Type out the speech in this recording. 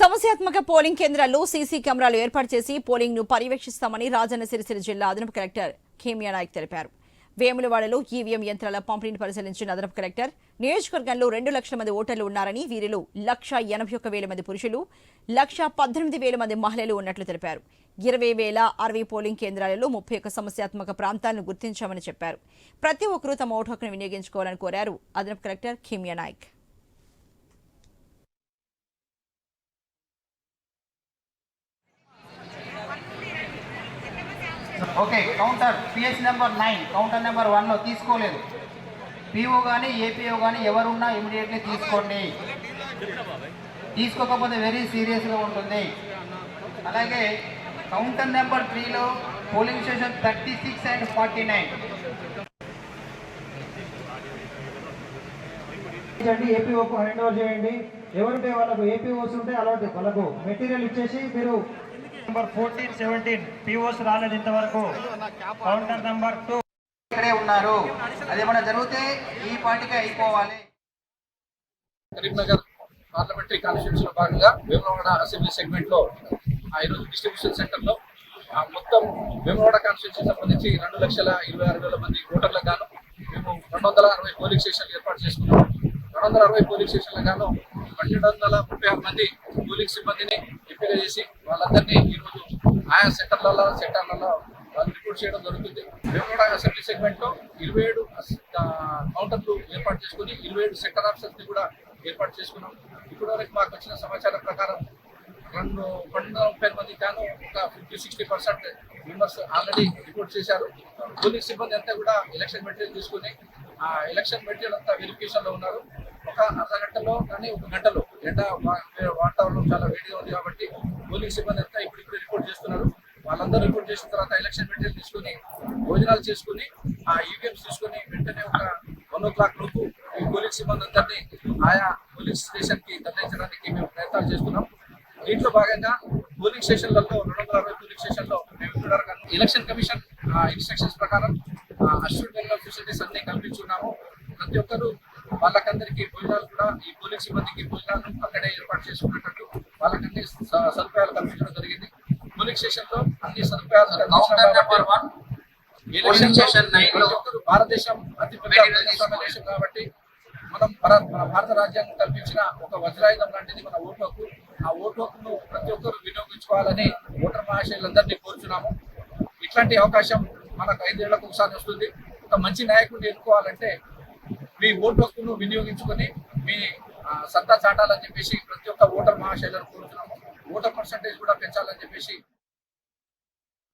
సమస్యాత్మక పోలింగ్ కేంద్రాల్లో సీసీ కెమెరాలు ఏర్పాటు చేసి పోలింగ్ను పర్యవేక్షిస్తామని రాజన్న సిరిసిల్ల జిల్లా అదనపు కలెక్టర్ ఖేమియా నాయక్ తెలిపారు. వేములవాడలో ఈవీఎం యంత్రాల పంపిణీని పరిశీలించిన అదనపు కలెక్టర్ నియోజకవర్గంలో రెండు లక్షల మంది ఓటర్లు ఉన్నారని వీరిలో లక్ష ఎనభై ఒక్క వేల మంది పురుషులు లక్ష పద్దెనిమిది వేల మంది మహిళలు ఉన్నట్లు తెలిపారు. ఇరవై వేల అరవై పోలింగ్ కేంద్రాలలో ముప్పై ఒక్క సమస్యాత్మక ప్రాంతాలను గుర్తించామని చెప్పారు. ప్రతి ఒక్కరూ తమ ఓటు హక్కును వినియోగించుకోవాలని కోరారు అదనపు collector Khemya Naik. Okay counter PS number nine counter number వన్లో తీసుకోలేదు. పిఓ కానీ ఏపీఓ కానీ ఎవరున్నా ఇమీడియట్లీ తీసుకోండి. తీసుకోకపోతే వెరీ సీరియస్గా ఉంటుంది. అలాగే కౌంటర్ నెంబర్ త్రీలో polling station thirty six and forty nine ఏపీఓకు hand over చేయండి. ఎవరుంటే వాళ్ళకు ఏపీఓస్ ఉంటే అలాంటి వాళ్ళకు మెటీరియల్ ఇచ్చేసి మీరు నెంబర్ ఫోర్టీన్ సెవెంటీన్ పీఓస్ రాలేదు ఇంతవరకు. కౌంటర్ నెంబర్ టూ ఇక్కడే ఉన్నారు. అదేమన్నా జరిగితే ఈ పార్టీకి అయిపోవాలి. కరీంనగర్ పార్లమెంటరీ కాన్స్టిట్యూన్స్లో భాగంగా వేములవాడ అసెంబ్లీ సెగ్మెంట్లో ఆ ఈరోజు డిస్ట్రిబ్యూషన్ సెంటర్లో ఆ మొత్తం వేములవాడ కాన్స్టిట్యూన్సీ సంబంధించి రెండు లక్షల ఇరవై ఆరు వేల మంది ఓటర్లకు గాను మేము రెండు వందల అరవై పోలింగ్ స్టేషన్లు ఏర్పాటు చేసుకున్నాం. రెండు వందల అరవై పోలింగ్ స్టేషన్లకు గాను పన్నెండు వందల ముప్పై ఆరు మంది పోలింగ్ సిబ్బందిని ఎంపిక చేసి వాళ్ళందరినీ ఈరోజు ఆయా సెంటర్లలో సెంటర్లలో వాళ్ళు రిపోర్ట్ చేయడం జరుగుతుంది. కూడా అసెంబ్లీ సెగ్మెంట్లో ఇరవై ఏడు కౌంటర్లు ఏర్పాటు చేసుకుని ఇరవై ఏడు సెక్టర్ ఆఫీసర్స్ని కూడా ఏర్పాటు చేసుకున్నాం. ఇప్పటి వరకు మాకు వచ్చిన సమాచారం ప్రకారం రెండు పన్నెండు ముప్పై మంది కాను ఒక fifty sixty percent members already report చేశారు. పోలీస్ సిబ్బంది అంతా కూడా ఎలక్షన్ మెటీరియల్ తీసుకుని ఆ ఎలక్షన్ మెటీరియల్ అంతా వెరిఫికేషన్లో ఉన్నారు. ఒక అర్ధ గంటలో కానీ ఒక గంటలో. ఎండ వాతావరణం చాలా వేడిగా ఉంది కాబట్టి పోలీస్ సిబ్బంది అంతా ఇప్పుడు రిపోర్ట్ చేస్తున్నారు. వాళ్ళందరూ రిపోర్ట్ చేసిన తర్వాత ఎలక్షన్ మెటీరియల్ తీసుకుని భోజనాలు చేసుకుని ఆ ఈవీఎంస్ తీసుకుని వెంటనే ఒక వన్ ఓ క్లాక్ లోపు ఈ పోలీస్ సిబ్బంది అందరినీ ఆయా పోలీస్ స్టేషన్కి తరలించడానికి మేము ప్రయత్నాలు చేస్తున్నాం. దీంట్లో భాగంగా పోలింగ్ స్టేషన్లలో రెండు వందల అరవై పోలింగ్ స్టేషన్లో మేము ఎలక్షన్ కమిషన్ ఇన్స్ట్రక్షన్స్ ప్రకారం అష్యూర్డ్ ఫెసిలిటీస్ అన్ని కల్పించున్నాము. ప్రతి ఒక్కరు వాళ్ళకందరికీ భోజనాలు కూడా ఈ పోలింగ్ సిబ్బందికి భోజనాలు అక్కడే ఏర్పాటు చేసుకున్నట్టు వాళ్ళకన్నీ సదుపాయాలు కల్పించడం జరిగింది. పోలింగ్ స్టేషన్లో అన్ని సదుపాయాలు నెంబర్ వన్ ఎలక్షన్ స్టేషన్ నైన్లో భారతదేశం అతిపెద్ద ప్రజాస్వామ్య దేశం కాబట్టి మనం భారత మన భారత రాజ్యాంగం కల్పించిన ఒక వజ్రాయుధం లాంటిది మన ఓటు హక్కు ఆ ఓటు హక్కును ప్రతి ఒక్కరు వినియోగించుకోవాలని ఓటర్ మహాశయులందరినీ కోరుచున్నాము. ఇట్లాంటి అవకాశం మనకు ఐదేళ్ళకు ఒకసారి వస్తుంది. ఒక మంచి నాయకుడిని ఎన్నుకోవాలంటే మీ ఓటు హక్కును వినియోగించుకొని మీ సత్తా చాటాలని చెప్పేసి ప్రతి ఒక్క ఓటర్ మహాశైలను కోరుతున్నాము. ఓటర్ పర్సంటేజ్ కూడా పెంచాలని చెప్పేసి